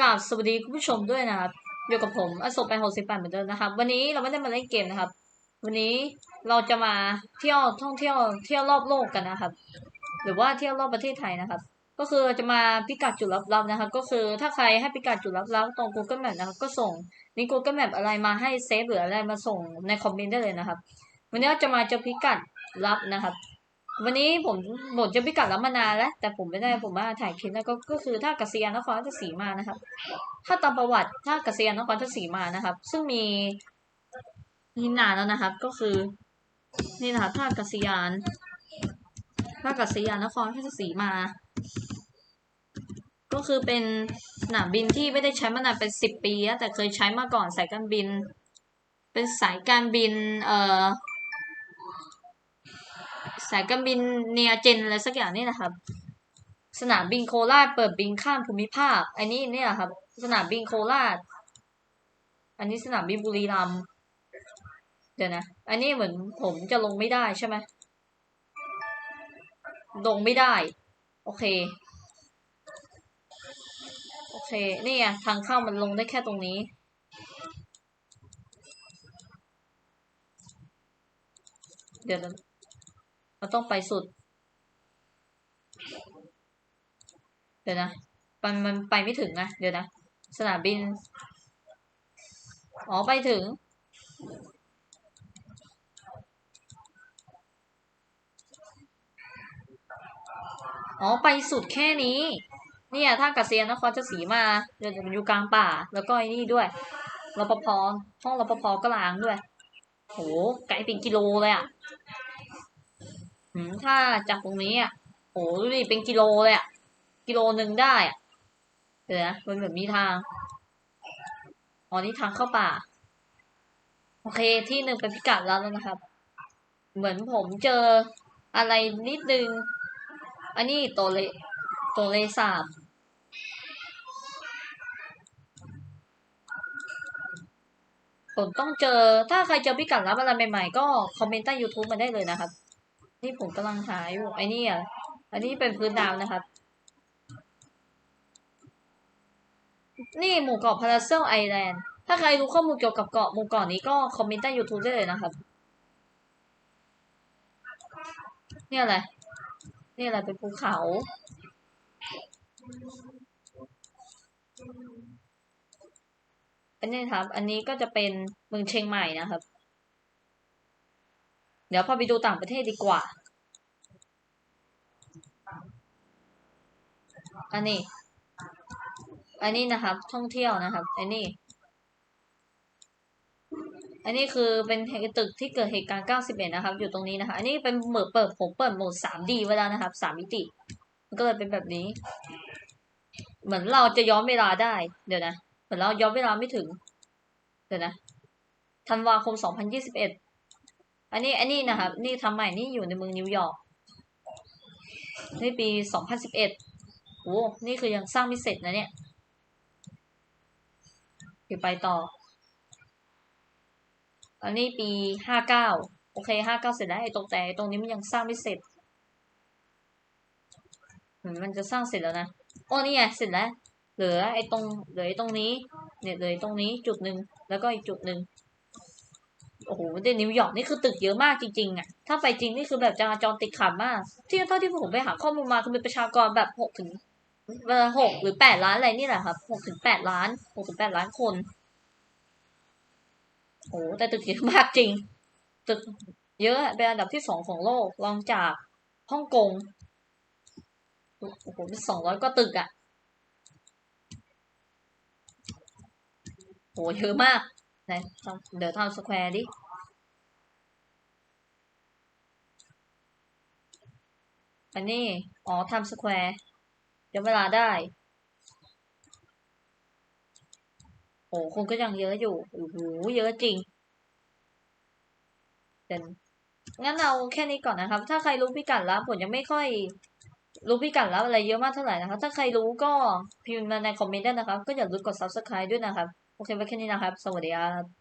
กราบสวัสดีคุณผู้ชมด้วยนะครับอยู่กับผมอโศกไปหกสิบแปดเหมือนเดิมนะครับ วันนี้เราไม่ได้มาเล่นเกมนะครับ วันนี้เราจะมาเที่ยวท่องเที่ยวเที่ยวรอบโลกกันนะครับ หรือว่าเที่ยวรอบประเทศไทยนะครับ ก็คือจะมาพิกัดจุดลับๆนะครับ ก็คือถ้าใครให้พิกัดจุดลับๆตรง Google Map นะครับ ก็ส่งนี่ Google Map อะไรมาให้เซฟหรืออะไรมาส่งในคอมเมนต์ได้เลยนะครับ วันนี้เราจะมาเจอพิกัดลับนะครับ วันนี้ผมผมดจะพิกัดรับมานานแล้ว แต่ผมไม่ได้ผมมาถ่ายคลิปแล้วก็ก็คือท่ากัศยานนครราชสีมานะครับ ถ้าตามประวัติท่ากัศยานนครราชสีมานะครับ ซึ่งมีมีนานแล้วนะครับ ก็คือ นี่นะครับท่ากัศยานท่ากัศยานนครราชสีมา ก็คือเป็นสนามบินที่ไม่ได้ใช้มานานเป็นสิบปีแล้วแต่เคยใช้มาก่อนสายการบิน เป็นสายการบิน เอ่อ สายการบินเนียเจนอะไรสักอย่างนี่นะครับ สนามบินโคราชเปิดบินข้ามภูมิภาค อันนี้เนี่ยครับ สนามบินโคราช อันนี้สนามบินบุรีรัมย์เดี๋ยวนะ อันนี้เหมือนผมจะลงไม่ได้ใช่ไหมลงไม่ได้ โอเค โอเค นี่ไงทางเข้ามันลงได้แค่ตรงนี้ เดี๋ยวนะ เราต้องไปสุด เดี๋ยวนะ มันมันไปไม่ถึงนะ เดี๋ยวนะ สนามบิน อ๋อ ไปถึง อ๋อ ไปสุดแค่นี้ เนี่ยท่ากัศยานนครราสีมาเดี๋ยวมันอยู่กลางป่า แล้วก็ไอ้นี่ด้วยรปภห้องรปภก็ล้างด้วย โห ไกลเป็นกิโลเลยอะ ถ้าจากตรงนี้อะโหดูดิเป็นกิโลเลยอะ กิโลหนึ่งได้อะเดี๋ยวนะมันเหมือนมีทางอ๋อนี่ทางเข้าป่า โอเคที่หนึ่งเป็นพิกัดแล้วนะครับ เหมือนผมเจออะไรนิดนึง อันนี้ตัวเลตัวเลสาบผมต้องเจอถ้าใครเจอพิกัดลับอะไรใหม่ๆ ก็คอมเมนต์ใต้ YouTube มาได้เลยนะครับ นี่ผมกำลังหาอยู่ไอ้นี่อะอันนี้เป็นพื้นดาวนะครับ นี่หมู่เกาะพาราเซลไอแลนด์ถ้าใครรู้ข้อมูลเกี่ยวกับเกาะหมู่เกาะนี้ก็คอมเมนต์ใต้ YouTube ได้เลยนะครับนี่อะไร นี่อะไรเป็นภูเขา อันนี้ครับ อันนี้ก็จะเป็นเมืองเชียงใหม่นะครับ เดี๋ยวพอไปดูต่างประเทศดีกว่า อันนี้ อันนี้นะครับ ท่องเที่ยวนะครับ อันนี้ อันนี้คือเป็นตึกที่เกิดเหตุการณ์ 91 นะครับ อยู่ตรงนี้นะคะ อันนี้เป็นเหมือเปิดผมเปิดโหมด 3D ไว้แล้วนะครับ 3 มิติ มันก็เลยเป็นแบบนี้ เหมือนเราจะย้อนเวลาได้ เดี๋ยวนะ เหมือนเราย้อนเวลาไม่ถึง เดี๋ยวนะ ธันวาคม 2021 อันนี้อันนี้นะครับ นี่ทำใหม่นี่อยู่ในเมืองนิวยอร์กนี่ปี 2011โอ้นี่คือยังสร้างไม่เสร็จนะเนี่ยเดี๋ยวไปต่อ อันนี้ปีห้าเก้าโอเคห้าเก้าเสร็จแล้วไอ้ตรงแต่ตรงนี้มันยังสร้างไม่เสร็จมันจะสร้างเสร็จแล้วนะ โอ้นี่ไงเสร็จแล้ว เหลือไอ้ตรงเหลือไอ้ตรงนี้ เนี่ยเหลือตรงนี้จุดหนึ่งแล้วก็อีกจุดหนึ่ง โอ้โหในนิวยอร์กนี่คือตึกเยอะมากจริงๆอะ ถ้าไปจริงนี่คือแบบจราจรติดขัดมาก ที่เท่าที่ผมไปหาข้อมูลมาคือมีประชากรแบบหกถึงเออหกหรือแปดล้านอะไรนี่แหละครับหกถึงแปดล้านหกถึงแปดล้านคน โอ้แต่ตึกเยอะมากจริง ตึกเยอะเป็นอันดับที่สองของโลกรองจากฮ่องกงโอ้โหเป็นสองร้อยกว่าตึกอะโหเยอะมาก ไหนเดี๋ยวทำสแควร์ดิอันนี้ อ๋อทำสแควร์เดี๋ยวเวลาได้ โอ้คนก็ยังเยอะอยู่โอ้โหเยอะจริงเดี๋ยวงั้นเอาแค่นี้ก่อนนะครับ ถ้าใครรู้พิกัดแล้วผมยังไม่ค่อย รู้พิกัดแล้วอะไรเยอะมากเท่าไหร่นะครับ ถ้าใครรู้ก็พิมพ์มาในคอมเมนต์ได้นะครับ ก็อย่าลืมกด subscribe ด้วยนะครับ โอเคไว้แค่นี้นะครับ สวัสดีครับ